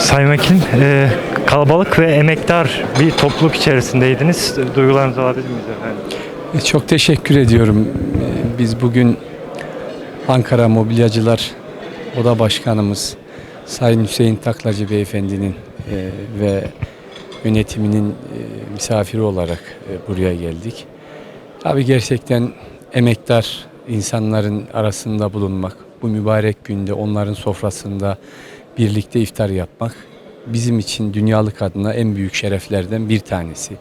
Sayın Vekilim, e, kalabalık ve emektar bir topluluk içerisindeydiniz. Duygularınızı alabilir miyiz efendim? E, Çok teşekkür ediyorum. E, Biz bugün Ankara Mobilyacılar Oda Başkanımız Sayın Hüseyin Taklacı Beyefendinin e, ve yönetiminin e, misafiri olarak e, buraya geldik. Tabii gerçekten emektar insanların arasında bulunmak, bu mübarek günde onların sofrasında birlikte iftar yapmak bizim için dünyalık adına en büyük şereflerden bir tanesi.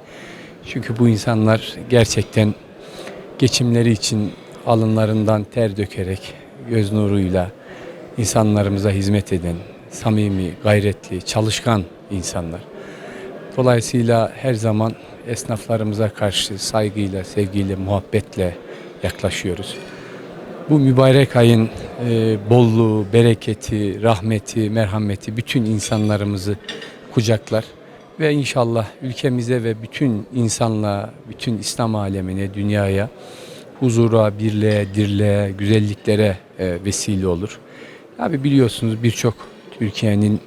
Çünkü bu insanlar gerçekten geçimleri için alınlarından ter dökerek, göz nuruyla insanlarımıza hizmet eden, samimi, gayretli, çalışkan insanlar. Dolayısıyla her zaman esnaflarımıza karşı saygıyla, sevgiyle, muhabbetle yaklaşıyoruz. Bu mübarek ayın e, bolluğu, bereketi, rahmeti, merhameti bütün insanlarımızı kucaklar ve inşallah ülkemize ve bütün insanlığa, bütün İslam alemine, dünyaya huzura, birliğe, dirliğe, güzelliklere e, vesile olur. Abi biliyorsunuz birçok Türkiye'nin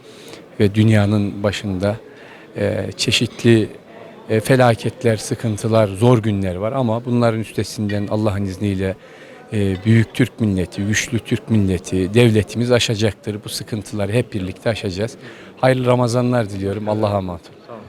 ve dünyanın başında e, çeşitli e, felaketler, sıkıntılar, zor günler var ama bunların üstesinden Allah'ın izniyle büyük Türk milleti, güçlü Türk milleti, devletimiz aşacaktır. Bu sıkıntıları hep birlikte aşacağız. Hayırlı Ramazanlar diliyorum. Allah'a emanet olun.